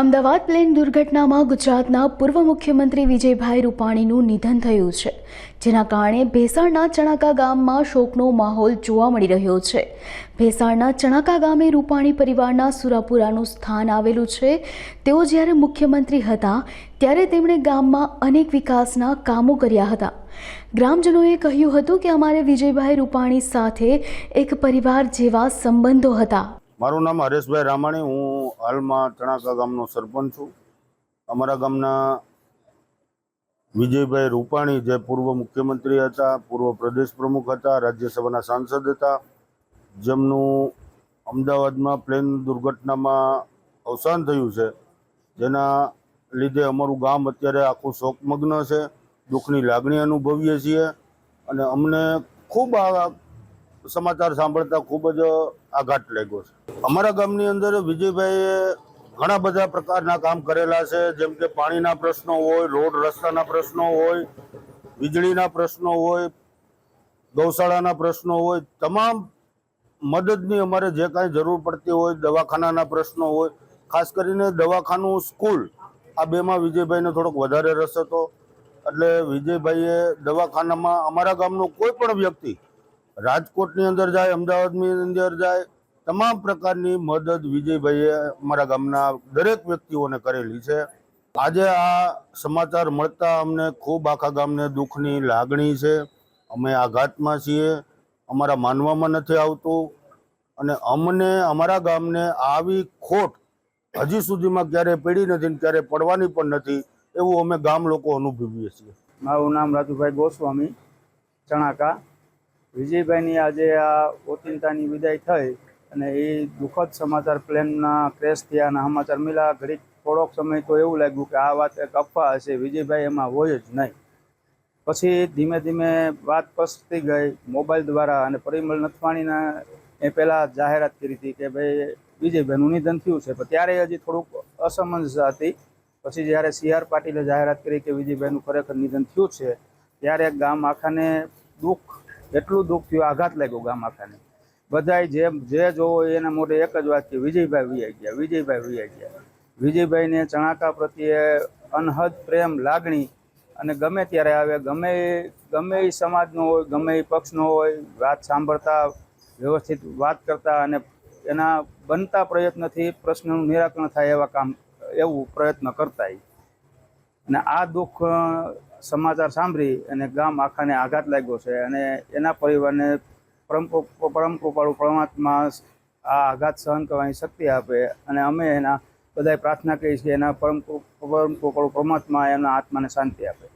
Ahmedabad plane દુર્ઘટનામાં ગુજરાતના પૂર્વ મુખ્યમંત્રી વિજયભાઈ રૂપાણીનું નિધન થયું છે, જેના કારણે ભેસાણના ચણાકા ગામમાં શોકનો માહોલ જોવા મળી રહ્યો છે. ભેસાણના ચણાકા ગામે રૂપાણી પરિવારના સુરાપુરાનું સ્થાન આવેલું છે. તેઓ જ્યારે મુખ્યમંત્રી હતા, ત્યારે તેમણે ગામમાં અનેક વિકાસના કામો કર્યા હતા. ગ્રામજનોએ કહ્યું હતું કે અમારે વિજયભાઈ રૂપાણી સાથે એક પરિવાર જેવા સંબંધો હતા. મારું નામ હરેશભાઈ રામાણી, હું હાલમાં ચણાકા ગામનો સરપંચ છું. અમારા ગામના વિજયભાઈ રૂપાણી જે પૂર્વ મુખ્યમંત્રી હતા, પૂર્વ પ્રદેશ પ્રમુખ હતા, રાજ્યસભાના સાંસદ હતા, જેમનું અમદાવાદમાં પ્લેન દુર્ઘટનામાં અવસાન થયું છે, જેના લીધે અમારું ગામ અત્યારે આખું શોકમગ્ન છે, દુઃખની લાગણી અનુભવીએ છીએ અને અમને ખૂબ આ સમાચાર સાંભળતા ખૂબ જ આઘાત લાગ્યો છે. અમારા ગામની અંદર વિજયભાઈએ ઘણા બધા પ્રકારના કામ કરેલા છે, જેમ કે પાણીના પ્રશ્નો હોય, રોડ રસ્તાના પ્રશ્નો હોય, વીજળીના પ્રશ્નો હોય, ગૌશાળાના પ્રશ્નો હોય, તમામ મદદની અમારે જે કાંઈ જરૂર પડતી હોય, દવાખાનાના પ્રશ્નો હોય, ખાસ કરીને દવાખાનું, સ્કૂલ, આ બેમાં વિજયભાઈને થોડોક વધારે રસ હતો. એટલે વિજયભાઈએ દવાખાનામાં અમારા ગામનો કોઈ પણ વ્યક્તિ રાજકોટની અંદર જાય, અમદાવાદની અંદર જાય તમામ પ્રકારની મદદ વિજયભાઈએ અમારા ગામના દરેક વ્યક્તિઓને કરેલી છે. આજે આ સમાચાર મળતા અમને ખૂબ આખા ગામને દુઃખની લાગણી છે. અમે આઘાતમાં છીએ, અમારા માનવામાં નથી આવતું અને અમને, અમારા ગામને આવી ખોટ હજી સુધીમાં ક્યારેય પડી નથી ને ક્યારેય પડવાની પણ નથી એવું અમે ગામ લોકો અનુભવીએ છીએ. મારું નામ રાજુભાઈ ગોસ્વામી ચણાકા. વિજયભાઈની આજે આ ઓચિંતાની વિદાય થઈ. અને એ દુઃખદ સમાચાર પ્લેનના ક્રેશ થયાના સમાચાર મળ્યા. ઘડીક થોડોક સમય તો એવું લાગ્યું કે આ વાત એક અફવા હશે, વિજયભાઈ એમાં હોય જ નહીં. પછી ધીમે ધીમે વાત પસતી ગઈ મોબાઈલ દ્વારા અને પરિમળ નથવાણીના એ પહેલાં જાહેરાત કરી હતી કે ભાઈ, વિજયભાઈનું નિધન થયું છે. પણ ત્યારે હજી થોડુંક અસમંજસ હતી. પછી જ્યારે સી આર પાટીલે જાહેરાત કરી કે વિજયભાઈનું ખરેખર નિધન થયું છે, ત્યારે ગામ આખાને દુઃખ, એટલું દુઃખ થયું, આઘાત લાગ્યો ગામ આખાને. બધાય જે જે જોવો એના મોઢે એક જ વાત કે વિજયભાઈ વિયા ગયા, વિજયભાઈ વિયા ગયા. વિજયભાઈને ચણાકા પ્રત્યે અનહદ પ્રેમ, લાગણી અને ગમે ત્યારે આવે, ગમે ગમે એ સમાજનો હોય, ગમે એ પક્ષનો હોય, વાત સાંભળતા, વ્યવસ્થિત વાત કરતા અને એના બનતા પ્રયત્નથી પ્રશ્નનું નિરાકરણ થાય એવા કામ, એવું પ્રયત્ન કરતા અને આ દુઃખ સમાચાર સાંભળી અને ગામ આખાને આઘાત લાગ્યો છે અને એના પરિવારને પરમ પરમ કૃપાળુ પરમાત્મા આ આઘાત સહન કરવાની શક્તિ આપે અને અમે એના બધાય પ્રાર્થના કરીએ છીએ એના પરમ પરમ કૃપાળુ પરમાત્મા એના આત્માને શાંતિ આપે.